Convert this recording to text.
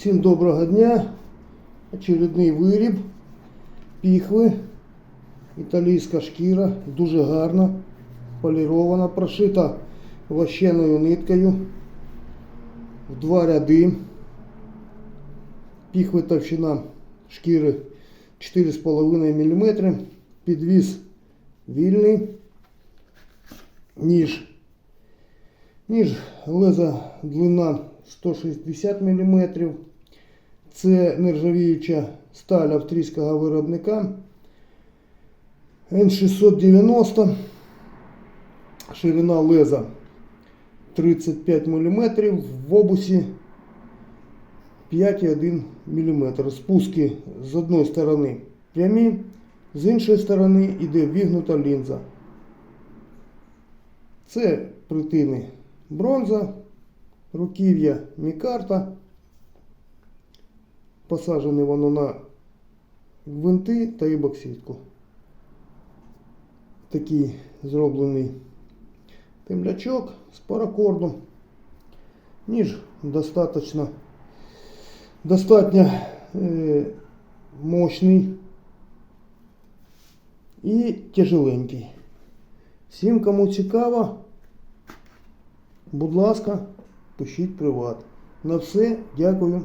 Всім доброго дня. Очередний виріб піхви. Італійська шкіра. Дуже гарна. Полірована, прошита вощеною ниткою. В два ряди. Піхви товщина шкіри 4,5 мм. Підвіз вільний. Ніж Ніж леза длина 160 мм. Це нержавіюча сталь австрійського виробника N690. Ширина леза 35 мм. В обусі 5,1 мм. Спуски з одної сторони прямі, з іншої сторони йде вігнута лінза. Це притини бронза, руків'я мікарта. Посаджене воно на гвинти та і бокситку. Такий зроблений темлячок з паракордом. Ніж достатньо, достатньо е, мощний і тяжеленький. Всім, кому цікаво, Будь ласка, пишіть приват. На все, дякую.